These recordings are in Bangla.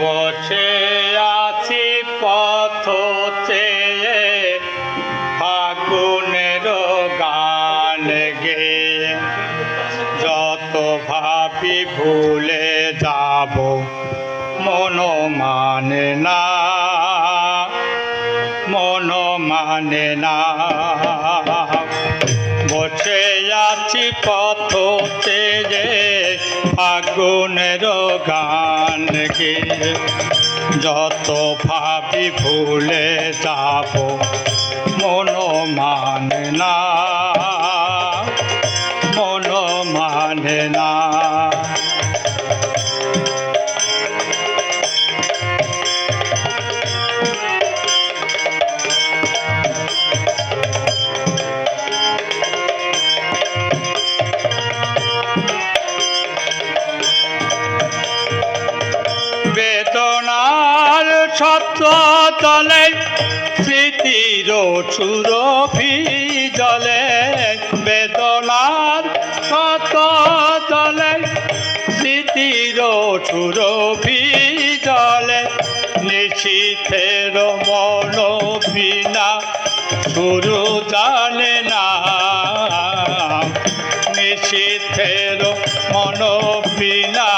বসে আছি পথ চেয়ে ফাগুনের গান গে। যত ভাবি ভুলে যাব মন মানে না মন মানে না। বসে আছি পথ ফাগুনের গান গে। যত ভাবি ভুলে যাব মন মানে না। মন মানে না। সত্য তলে স্মৃতির চুরভি জলে, বেদনার সত্য তলে স্মৃতির চুরভি জলে, নিশীথের মন বিনা শুরু জানে না। নিশীথের মন বিনা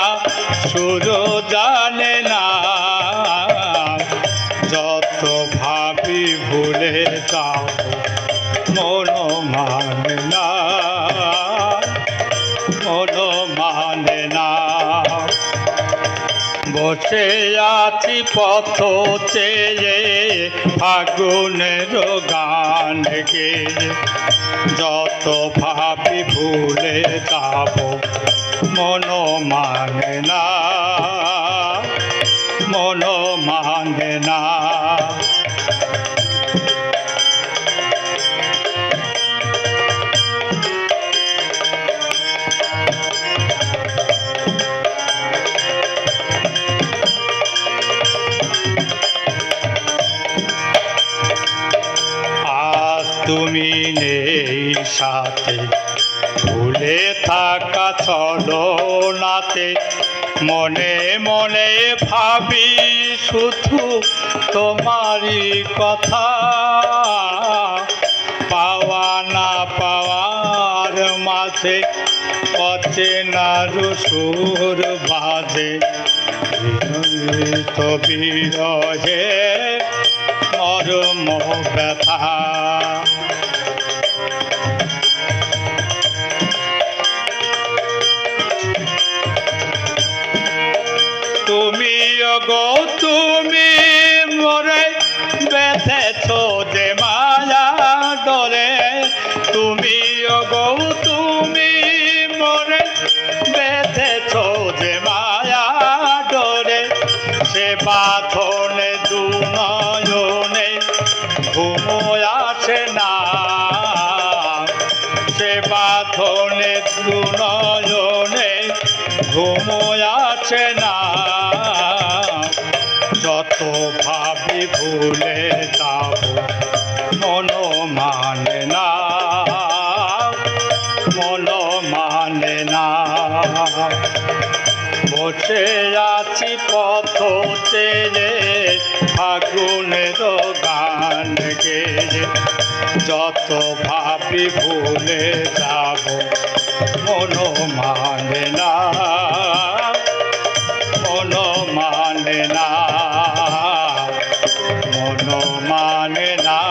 শুরু জানে না। মন মানে বসে আছি পথ চেয়ে ফাগুনের গান গে যত ভাবি ভুলে যাব মন মানে না মন মানে না। তুমি নেই সাথে। ভুলে থাকা চলো নাতে। মনে মনে ভাবি শুধু তোমারই কথা। পাওয়া না পাওয়ার মাঝে অচেনার সুর বাজে তো বিরহে মরম ব্যথা। গো তুমি মরে বেঁধেছ যে মায়া ডরে। তুমি গো তুমি মরে বেঁধেছ যে মায়া ডরে। সে বাঁধনে দু নয়নে ঘুমোয় আসে না। সে বাঁধনে দু ঘুমোয় যত ভাবি ভুলে যাব মন মানে না মন মানে না। বসে আছি পথ চেয়ে ফাগুনের গান গে যত ভাবি ভুলে যাব মন মানে না